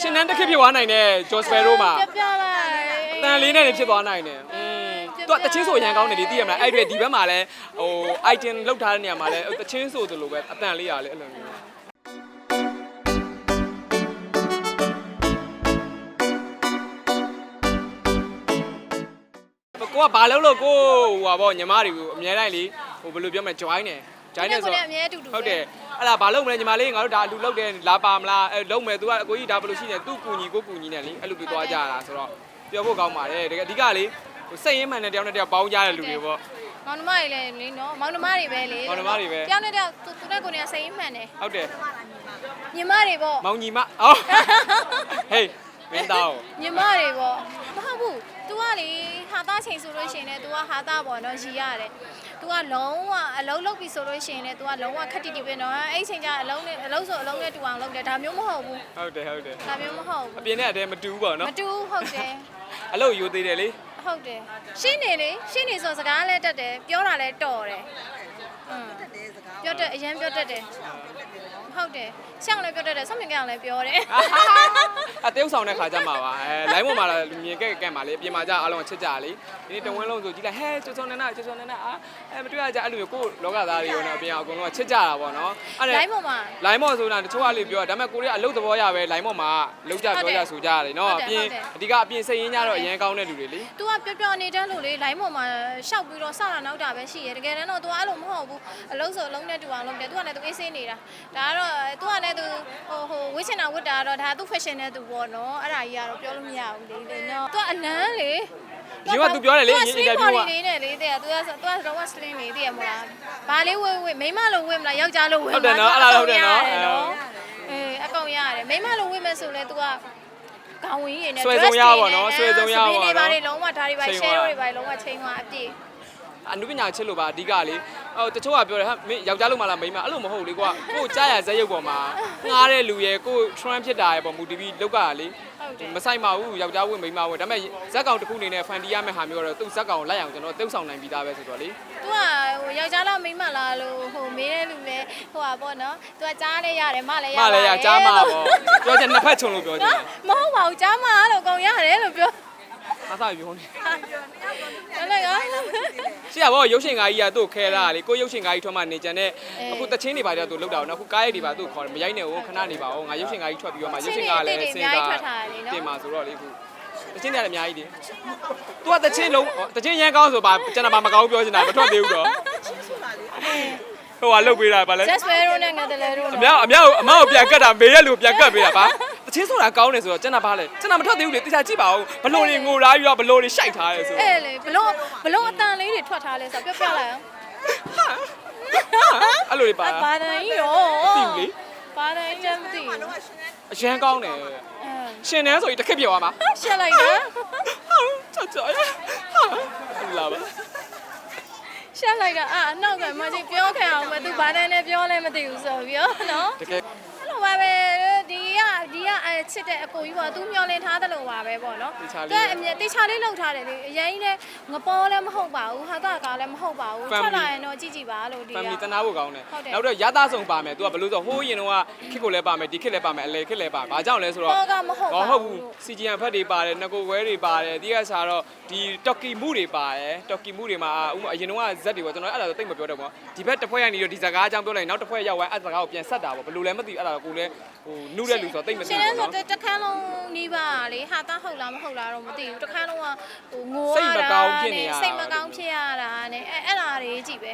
ရှင်နန်းတစ်ခေတ်ဖြစ်သွားနိုင်တယ်ဂျော့စပယ်တို့မှာပြပြလိုက်အတန်လေးနဲ့နေဖြစ်သွားနိုင်တယ်อืมသူကတချင်းဆိုရန်ကောင်းတယ်လေသိရမလားအဲ့ဒီဒီဘက်မှာလဲဟို item လောက်ထားတဲ့နေရာမှာလဲတချင်းဆိုသလိုပဲအတန်လေးရလဲအဲ့လိုမျိုးကိုကဘာလို့လို့ကိုဟိုပါဗောညီမတွေကိုအများတိုင်းလေဟိုဘယ်လိုပြောမလဲ join တယ် join တယ်ဆို ကို တော့ လည်းအမြဲတူတူ ဟုတ်တယ်အဲ့ဒါဘာလုပ်မလဲညီမလေးငါတို့ဒါအလူလုပ်တယ်လာပါမလားအဲလုပ်မယ် तू ကအကိုကြီးဒါဘယ်လိုရှိနေသူ့ကူညီကိုကူညီနေလေအဲ့လိုပြောသွားကြတာဆိုတော့ပြောဖို့ကောင်းပါတယ်တကယ်အဓိကလေဟိုစိတ်ရင်းမှန်တဲ့တယောက်နဲ့တယောက်ပေါင်းကြတဲ့လူတွေပေါ့ မောင်နှမတွေလည်းလေနော်မောင်နှမတွေပဲလေ မောင်နှမတွေပဲ တယောက်နဲ့တယောက်သူသူနဲ့ကိုယ်နဲ့စိတ်မှန်တယ် ဟုတ်တယ် ညီမတွေပေါ့ မောင်ညီမအော်ဟေးမင်းသား ညီမတွေပေါ့မဟုတ်ဘူး तू ကလေဟာသားချိန်ဆိုလို့ရှိရင်လည်း तू ကဟာသားပေါ့နော်ရီရတယ် तू ကလုံးဝအလုံးလုံးပြီဆိုလို့ရှိရင်လည်း तू ကလုံးဝခက်တိတိပဲနော်အဲ့ချိန်ကျအလုံးနဲ့အလုံးဆိုအလုံးနဲ့တူအောင်လုပ်တယ်ဒါမျိုးမဟုတ်ဘူး ဟုတ်တယ်ဟုတ်တယ် ဒါမျိုးမဟုတ် အ ဘူး ပြင်နဲ့အတဲမတူဘူးပေါ့ မ နော် တူဘူးဟုတ်တယ် အလုပ်ယူသေးတယ်လေ ဟုတ်တယ်ရှင်းနေလေရှင်းနေဆိုစကားလည်းတက်တယ်ပြောတာလည်းတော်တယ်อืมပြောတတ်အရင်ပြောတတ်တယ် ဟုတ်တယ်ရှောင်းလည်းပြောတတ်တယ်ဆောင်းမြင်ကြအောင်လည်းပြောတယ် အတေးဥဆောင်တဲ့ခါကြမှာပါအဲ line ပေါ်မှာလာလူမြင်ကဲကဲမှာလေအပြင်မှာကြအားလုံးချစ်ကြလေဒီနေ့တဝင်းလုံးဆိုကြည့်လိုက်ဟဲချောချောနန်းနာချောချောနန်းနာအာအဲမတွေ့ရကြအဲ့လိုမျိုးကိုယ်လောကသားတွေရောနော်အပြင်အကုန်လုံးကချစ်ကြတာပေါ့နော်အဲ့ဒါ လိုင်းပေါ်မှာ လိုင်းမော်ဆိုတာတချို့ကလေပြောဒါပေမဲ့ကိုရီးယားအလုပ်သဘောရပဲလိုင်းမော်မှာလုံးကြပြောကြဆိုကြရတယ်နော် ဟုတ် အ တယ် ပြင် ဟုတ်တယ် အဓိကအပြင်စိတ်ရင်းကြတော့အရင်ကောင်းတဲ့လူတွေလေ तू ကပျော်ပျော်နေတန်းလို့လေ line ပေါ်မှာရှောက်ပြီးတော့စတာနောက်တာပဲရှိရတကယ်တမ်းတော့ तू အဲ့လိုမဟုတ်ဘူးအလုံးစုံအလုံးနဲ့တူအောင်လုပ်တယ် तू ကလည်း तू အေးဆေးနေတာဒါကတော့ ့သူကလည်းသူဟိုဟိုဝစ်ချင်တာဝတ်တာတော့ဒါသူ fashion နဲ့သူပေါ့နော်အဲ့ဒါကြီးကတော့ပြောလို့မရဘူးလေလေနော်သူကအလန်းလေဒီကသူပြောတယ်လေညီညီကပြောတာလေးနဲ့လေးတဲ့သူကသူကတော့ slim လေးတဲ့မလားဘာလေးဝဲဝဲမိမလိုဝဲမလားယောက်ျားလိုဝဲမလားဟုတ်တယ်နော်အဲ့ဒါဟုတ်တယ်နော်အေးအကောင်ရတယ်မိမလိုဝဲမယ်ဆိုလဲသူကကောင်းဝင်ရည်နဲ့ dress တွေနဲ့ဆွဲစုံရပါတော့ဆွဲစုံရပါတော့ဒီနေ့ဘာတွေလုံးဝဒါတွေပါ share တွေပါလုံးဝချိန်သွားအပြည့်အနုပညာချစ်လို့ပါအဓိကလေးဟိုတချို့ကပြောတယ်ဟာမင်းယောက်ျားလို့မလားမိန်းမအဲ့လိုမဟုတ်လေကွာကိုယ်ကြားရဇက်ရုပ်ပေါ်မှာငားတဲ့လူရဲ့ကိုယ် trend ဖြစ်တာရဲ့ပေါ်မူတည်ပြီးလောက်ကလေဟုတ်တယ်မဆိုင်ပါဘူးယောက်ျားဝတ်မိန်းမဝတ်ဒါပေမဲ့ဇက်ကောင်တစ်ခုအနေနဲ့ဖန်တီးရမယ့်ဟာမျိုးတော့သူ့ဇက်ကောင်ကိုလိုက်အောင်ကျွန်တော်တုပ်ဆောင်နိုင်ပြီးသားပဲဆိုတော့လေသူကဟိုယောက်ျားလားမိန်းမလားလို့ဟိုမေးတဲ့လူလည်းဟိုပါပေါ့နော်သူကကြားလဲရတယ်မလည်းရမလည်းရကြားမှာပေါ့ပြောချင်နှစ်ဖက်ခြုံလို့ပြောချင်နော်မဟုတ်ပါဘူးကြားမှာလို့အကုန်ရတယ်လို့ပြော အားစားပြောနေဟုတ်လေကရှေ့ကဘောရုပ်ရှင်ကားကြီးကသူ့ခဲလာတာလေကိုရုပ်ရှင်ကားကြီးထွက်မှနေကြတဲ့အေးအခုတချင်းတွေပါကြသူ့လောက်တာနော်အခုကားရိုက်တွေပါသူ့ခေါ်တယ်မရိုက်နဲ့ဟိုခဏနေပါဦးငါရုပ်ရှင်ကားကြီးထွက်ပြီးတော့မှရုပ်ရှင်ကားလည်းစဉ်းစားတင်မှာဆိုတော့လေအခုတချင်းတွေလည်းအများကြီးတယ်သူကတချင်းလုံးတချင်းရန်ကောင်းဆိုပါကျွန်တော်ဘာမကောင်းပြောချင်တာမထွက်သေးဘူးတော့ဟိုကလုတ်ပေးတာပါလဲ just wear ရိုနဲ့ငါတလဲရိုအမြောက်အမြောက်အမောက်ပြန်ကတ်တာမေးရလူပြန်ကတ်ပေးတာပါ တချင်းဆိုတာကောင်းတယ်ဆိုတော့ကျွန်တော်ဘာလဲကျွန်တော်မထွက်သေးဘူးလေတခြားကြည့်ပါဦးဘလို့တွေငိုထားပြီးတော့ဘလို့တွေရှိုက်ထားတယ်ဆိုအဲ့လေဘလို့ဘလို့အတန်လေးတွေထွက်ထားလဲဆိုပြောပြလိုက်အောင်အဲ့လိုတွေပါအဘာတန်ကြီးရောသိဘူးလေ ဘာတန်ကြီးတမ်းမသိဘူးအရန်ကောင်းတယ်အဲရှင်နန်းဆိုရင်တစ်ခက်ပြောရမှာရှက်လိုက်တာချောချောလာပါရှက်လိုက်တာအာအနောက်ကမကြီးပြောခံအောင်မသူဘာတန်နဲ့ပြောလဲမသိဘူးဆိုပြီးတော့နော် တကယ် အဲ့လိုပါပဲဒီကဒီက အဲချစ်တဲ့အကိုကြီးပေါ့သူမျောလင်းထားတယ်လို့ပါပဲပေါ့နော်သူကအမြဲတေချာလေးလောက်ထားတယ်လေအရင်ကြီးလည်းငပေါ်လည်းမဟုတ်ပါဘူးဟာတာကားလည်းမဟုတ်ပါဘူးထွက်လာရင်တော့ကြည့်ကြည့်ပါလို့ဒီက family တနာဖို့ကောင်းတယ်ဟုတ်တယ် နောက်တော့ရသားဆောင်ပါမယ် तू ကဘလို့ဆိုဟိုးရင်တော့ခစ်ကိုလည်းပါမယ်ဒီခစ်လည်းပါမယ်အလေခစ်လည်းပါဘာကြောင့်လဲဆိုတော့ ပေါ်ကမဟုတ်ပါဟောဟုတ်ဘူးဘူး CGN ဖက်တွေပါတယ်ငကိုဝဲတွေပါတယ်ဒီကစားတော့ဒီတော်ကီမှုတွေပါတယ်တော်ကီမှုတွေမှာဥမာအရင်တော့ဇက်တွေပေါ့ကျွန်တော်အဲ့ဒါတော့တိတ်မပြောတော့ဘူးဒီဘက်တစ်ဖွဲ့ကနေတော့ဒီစကားအကြောင်းပြောလိုက်နောက်တစ်ဖွဲ့ရောက်သွားအဲ့စကားကိုပြန်ဆက်တာပေါ့ဘလို့လည်းမသိဘူးအဲ့ဒါကိုလည်းဟိုနုတဲ့လူဆိုတော့တိတ်မသိရှင်ဘူးလဲဆိုပေါ့နော်တခန်းလုံးနီးပါလေဟာတာဟုတ်လားမဟုတ်လားတော့မသိဘူးတခန်းလုံးကဟိုငိုစိတ်မကောင်းဖြစ်နေရတာစိတ်မကောင်းဖြစ်ရတာနဲ့အဲအဲ့ဒါတွေကြည့်ပဲ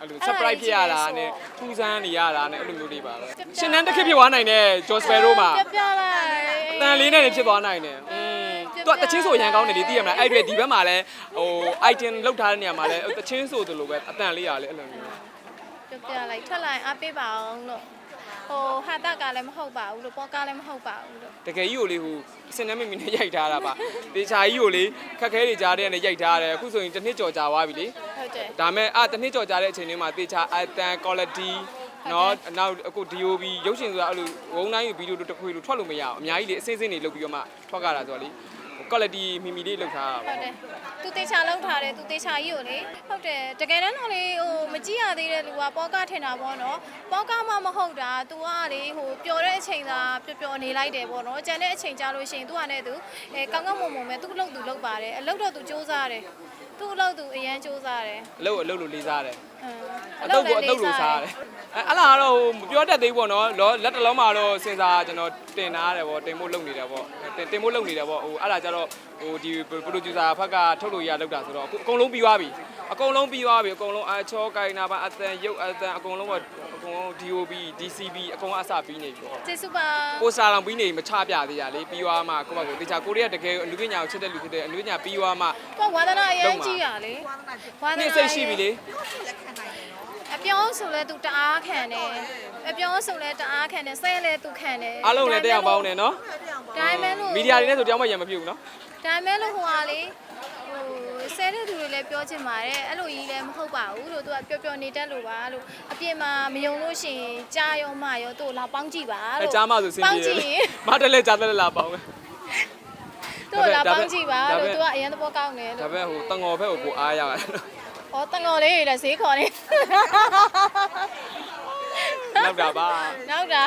အဲ့လိုအဲ့ဒါ surprise ကြီးဖြစ်ရတာဆိုနဲ့ထူးဆန်းနေရတာနဲ့အဲ့လိုမျိုးတွေပါပဲပြပြရှင်နန်းတစ်ခေတ်ဖြစ်သွားနိုင်တယ်ဂျော့စပယ်တို့မှာပြပြလိုက်အတန်လေးနဲ့နေဖြစ်သွားနိုင်တယ်อืมပြပြသူကတချင်းဆိုရန်ကောင်းတယ်လေသိရမလားအဲ့ဒီဒီဘက်မှာလဲဟို item လောက်ထားတဲ့နေရာမှာလဲတချင်းဆိုသလိုပဲအတန်လေးရလဲအဲ့လိုမျိုးပြပြလိုက်ထွက်လိုက်အားပေးပါအောင်လို့ ဟိုဟာတာကလည်းမဟုတ်ပါဘူးလို့ပေါ်ကလည်းမဟုတ်ပါဘူးလို့တကယ်ကြီးကိုလေဟိုစင်နမ်းမမီနဲ့ရိုက်ထားတာပါတေချာကြီးကိုလေခက်ခဲတွေကြားတဲ့နဲ့ရိုက်ထားတယ်အခုဆိုရင်တစ်နှစ်ကျော်ကြာသွားပြီလေဟုတ်တယ်ဒါမဲ့အာတစ်နှစ်ကျော်ကြာတဲ့အချိန်လေးမှာတေချာအတန် quality နော်နောက်အခု DOB ရုပ်ရှင်ဆိုတာအဲ့လိုဝုံတိုင်းဗီဒီယိုတို့တစ်ခွေလို့ထွက်လို့မရအောင်အများကြီးလေအစင်းစင်းတွေလုပ်ပြီးတော့မှထွက်ကြတာဆိုတော့လေဟ quality မိမိလေးလောက်ထားတာ ဟု ပေါ့ တ်တယ်သူတေချာလောက်ထားတယ်သူတေချာကြီးကိုလေဟုတ်တယ်တကယ်တမ်းတော့လေဟိုမကြည့်ရသေးတဲ့လူကပေါကထင်တာပေါ့နော်ပေါကမှမဟုတ်တာ तू ကလေဟိုပျော်တဲ့အချိန်သာပျော်ပျော်နေလိုက်တယ်ပေါ့နော်ကြံတဲ့အချိန်ကြာလို့ရှိရင် तू ကလည်း तू အဲကောင်းကောင်းမွန်မွန်ပဲ तू လောက် तू လောက်ပါတယ်အလုပ်တော့ तू စူးစားတယ် သူ့အလုပ် तू အရန်စူးစားတယ်အလုပ်အလုပ်လို့လေးစားတယ်အင်းအတုပ်ကိုအတုပ်လို့စားရတယ်အဲအဲ့လားကတော့ဟိုမပြောတတ်သေးဘူးပေါ့နော်လောလက်တစ်လုံးမှာတော့စဉ်းစားကျွန်တော်တင်ထားရတယ်ပေါ့တင်ဖို့လုပ်နေတယ်ပေါ့တင်တင်ဖို့လုပ်နေတယ်ပေါ့ဟိုအဲ့ဒါကြတော့ဟိုဒီ producer ဘက်ကထုတ်လို့ရလောက်တာဆိုတော့အခုအကုန်လုံးပြီးသွားပြီအကုန်လုံးပြီးသွားပြီအကုန်လုံးအချောကိုင်နာပါအတန်ရုပ်အတန်အကုန်လုံးပေါ့အ ကုန်လုံး DOB DCB အကုန်အစပြီးနေပြီပေါ့ကျေးဇူးပါပိုစတာတော့ပြီးနေမချပြသေးရလေပြီးသွားမှကိုယ့်ဘက်ကိုတေချာကိုရီးယားတကယ်အလူပညာကိုချစ်တဲ့လူဖြစ်တဲ့အလူပညာပြီးသွားမှကိုဝါဒနာအရင်ကြီးရလေဝါဒနာနေ့စိတ်ရှိပြီလေအပြောင်းဆိုလဲ तू တအားခံတယ်အပြောင်းဆိုလဲတအားခံတယ်ဆဲလဲ तू ခံတယ်အားလုံးလည်းတက်အောင်ပေါင်းနေနော်ဒါပေမဲ့လို့မီဒီယာတွေနဲ့ဆိုတယောက်မှရံမပြုတ်ဘူးနော်ဒါပေမဲ့လို့ဟိုဟာလေဟို ဆဲတဲ့သူတွေလည်းပြောချင်ပါတယ်အဲ့လိုကြီးလည်းမဟုတ်ပါဘူးလို့ तू ကပျော်ပျော်နေတတ်လို့ပါလို့အပြင်မှာမယုံလို့ရှိရင်ကြားရောမရောသူ့ကိုလာပေါင်းကြည့်ပါအဲလို့ကြားမဆိုစင်ပေါင်းပြေကြည့်လေရင်မတက်လက်ကြားတက်လက်လာပေါင်းပဲသူ့ကိုလာဒါပေါပဲင်းကြည့်ပါဒါပဲလို့ तू ကအရင်သဘောကောင်းတယ်ဒါလို့ပေမဲ့ဟိုတငေါ်ဘက်ကိုပိုအားရပါတယ်ဟောတငေါ်လေးတွေလည်းဈေးခေါ်နေနောက်တာပါနောက်တာ